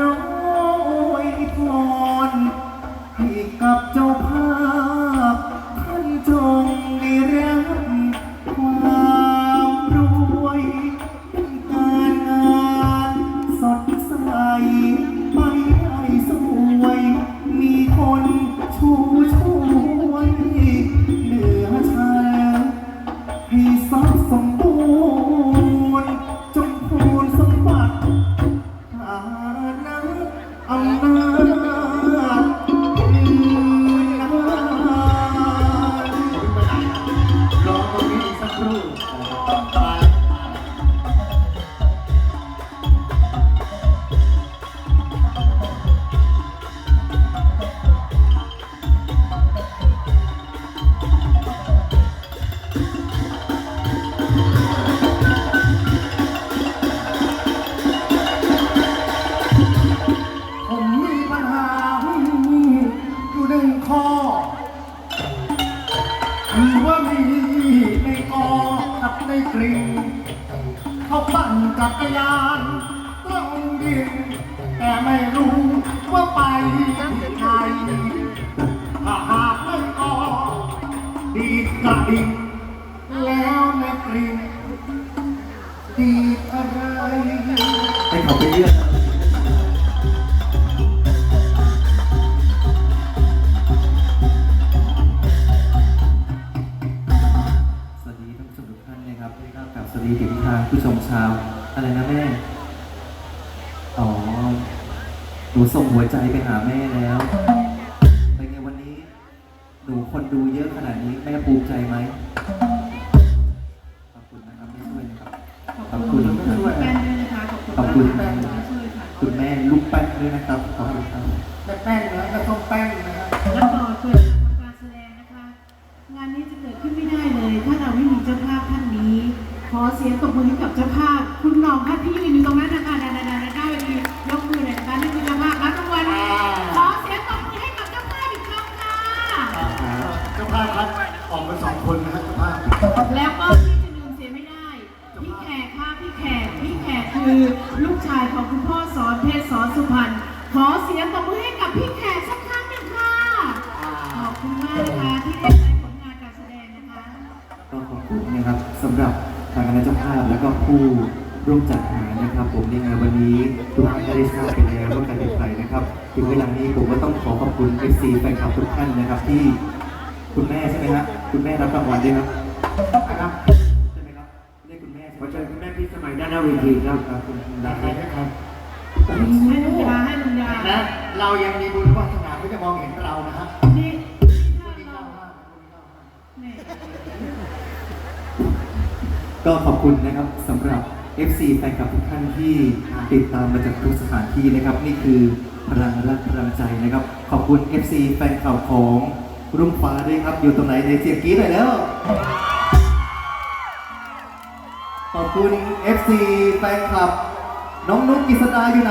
ร้อยพรให้กับ คือว่ามีในกอกับในกริ่งเขาปั่นจักรยานลงดินแต่ไม่รู้ว่าไปที่ไหนถ้าหากไม่กอดีดกระดิ่งแล้วในกริ่งดีดอะไรให้เขาไปเลือก สวัสดีถึงทางผู้ชมชาว อะไรนะแม่ อ๋อ หนูส่งหัวใจไปหาแม่แล้วเป็นไงวันนี้ หนูคนดูเยอะขนาดนี้แม่ภูมิใจไหม ขอบคุณนะครับไม่ช่วยนะครับ ขอบคุณขอบคุณแป้นด้วยนะคะ ขอบคุณขอบคุณแป้นที่ช่วยค่ะคุณแม่ลูกแป๊กด้วยนะครับ ขอบคุณครับแต่แป้งนะกระส้มแป้งนะครับ แล้วก็เปิด สียงตบมือให้กับเจ้าภาพคุณหน้องค่ะที่ยืนอยู่ตรงนั้นนะคะดาดาดาดาดาเวทียกมือเลยนะคะนี่คือเจ้าภาพรับรางวัลขอเสียงตบมือให้กับเจ้าภาพอีกครั้งค่ะเจ้าภาพครับออกมาสองคนนะครับเจ้าภาพแล้วก็ที่จะลืมเสียไม่ได้ พี่แขกค่ะพี่แขกพี่แขกคือลูกชายของคุณพ่อ ก็ผู้ร่วมจัดงานนะครับ ผมในงานวันนี้ทุกท่านก็ได้ทราบไปแล้วว่าการเป็นใครนะครับถึงเวลานี้ผมก็ต้องขอขอบคุณ FC แฟนคลับทุกท่านนะครับ ที่คุณแม่ใช่ไหมฮะคุณแม่รับรางวัลด้วยครับนะครับใช่ไหมครับเรียกคุณแม่ขอใช่ไหมเชิญคุณแม่พี่สมัยด้านหน้าเวทีครับครับคุณได้ดาไหมครับให้ลุงยาให้ลุงยานะเรายังมีบุญวาสนาที่จะมองเห็นเรานะฮะนี่ถ้าเราเนี่ย ก็ขอบคุณนะครับสำหรับ FC แฟนคลับทุกท่านที่ติดตามมาจากทุกสถานที่นะครับ นี่คือพลังรักพลังใจนะครับ ขอบคุณ FC แฟนคลับของรุ่งฟ้าด้วยครับ อยู่ตรงไหนในเสียงกรี๊ดหน่อยแล้ว ขอบคุณ FC แฟนคลับ น้องนุ๊กกิษดาอยู่ไหน